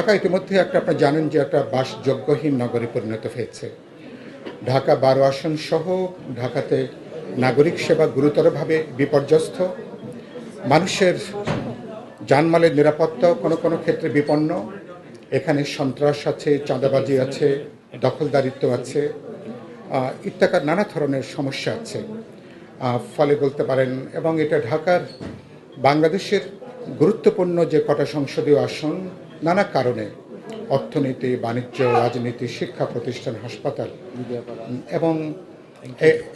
ঢাকা ইতিমধ্যে একটা আপনারা জানেন যে একটা বাসযোগ্যহীন নগরে পরিণত হয়েছে। ঢাকা বারো আসন সহ ঢাকাতে নাগরিক সেবা গুরুতরভাবে বিপর্যস্ত। মানুষের জানমালের নিরাপত্তাও কোনো কোনো ক্ষেত্রে বিপন্ন। এখানে সন্ত্রাস আছে, চাঁদাবাজি আছে, দখলদারিত্ব আছে ইত্যাকার নানা ধরনের সমস্যা আছে। ফলে বলতে পারেন, এবং এটা ঢাকার বাংলাদেশের গুরুত্বপূর্ণ যে কটা সংসদীয় আসন নানা কারণে অর্থনীতি, বাণিজ্য, রাজনীতি, শিক্ষা প্রতিষ্ঠান, হাসপাতাল, এবং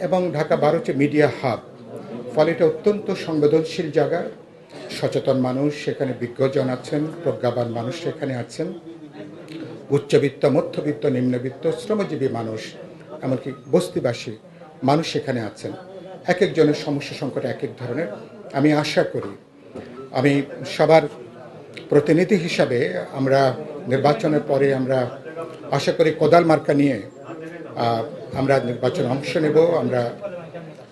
এবং ঢাকা বারো হচ্ছে মিডিয়া হাব। ফলে এটা অত্যন্ত সংবেদনশীল জায়গা। সচেতন মানুষ সেখানে বিজ্ঞজন আছেন, প্রজ্ঞাবান মানুষ সেখানে আছেন। উচ্চবিত্ত, মধ্যবিত্ত, নিম্নবিত্ত, শ্রমজীবী মানুষ, এমনকি বস্তিবাসী মানুষ সেখানে আছেন। এক একজনের সমস্যা সংকট এক এক ধরনের। আমি আশা করি, আমি সবার প্রতিনিধি হিসাবে আমরা নির্বাচনের পরে আমরা আশা করি কোদাল মার্কা নিয়ে আমরা নির্বাচনে অংশ নেব। আমরা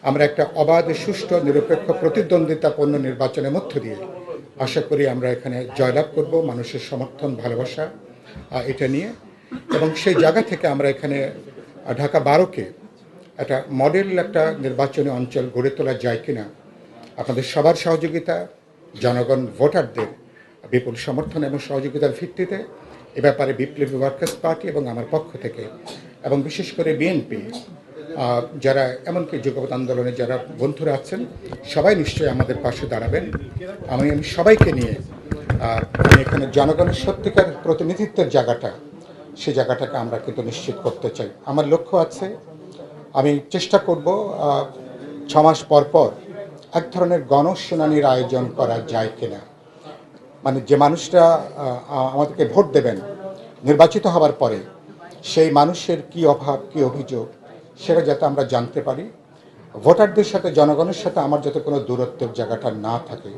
আমরা একটা অবাধ, সুষ্ঠু, নিরপেক্ষ, প্রতিদ্বন্দ্বিতাপূর্ণ নির্বাচনের মধ্য দিয়ে আশা করি আমরা এখানে জয়লাভ করব, মানুষের সমর্থন, ভালোবাসা এটা নিয়ে। এবং সেই জায়গা থেকে আমরা এখানে ঢাকা বারোকে একটা মডেল একটা নির্বাচনী অঞ্চল গড়ে তোলা যায় কিনা, আপনাদের সবার সহযোগিতা, জনগণ, ভোটারদের বিপুল সমর্থন এবং সহযোগিতার ভিত্তিতে এ ব্যাপারে বিপ্লবী ওয়ার্কার্স পার্টি এবং আমার পক্ষ থেকে এবং বিশেষ করে বিএনপি যারা এমনকি যুগপৎ আন্দোলনে যারা বন্ধুরা আছেন, সবাই নিশ্চয়ই আমাদের পাশে দাঁড়াবেন। আমি আমি সবাইকে নিয়ে আমি এখানে জনগণের সত্যিকার প্রতিনিধিত্বের জায়গাটা, সে জায়গাটাকে আমরা কিন্তু নিশ্চিত করতে চাই। আমার লক্ষ্য আছে, আমি চেষ্টা করব ছ মাস পর পর এক ধরনের গণশুনানির আয়োজন করা যায় কিনা। মানে যে মানুষটা আমাদেরকে ভোট দেবেন, নির্বাচিত হবার পরে সেই মানুষের কি অভাব, কি অভিযোগ, সেটা যাতে আমরা জানতে পারি। ভোটারদের সাথে, জনগণের সাথে আমার যাতে কোনো দূরত্বের জায়গাটা না থাকে।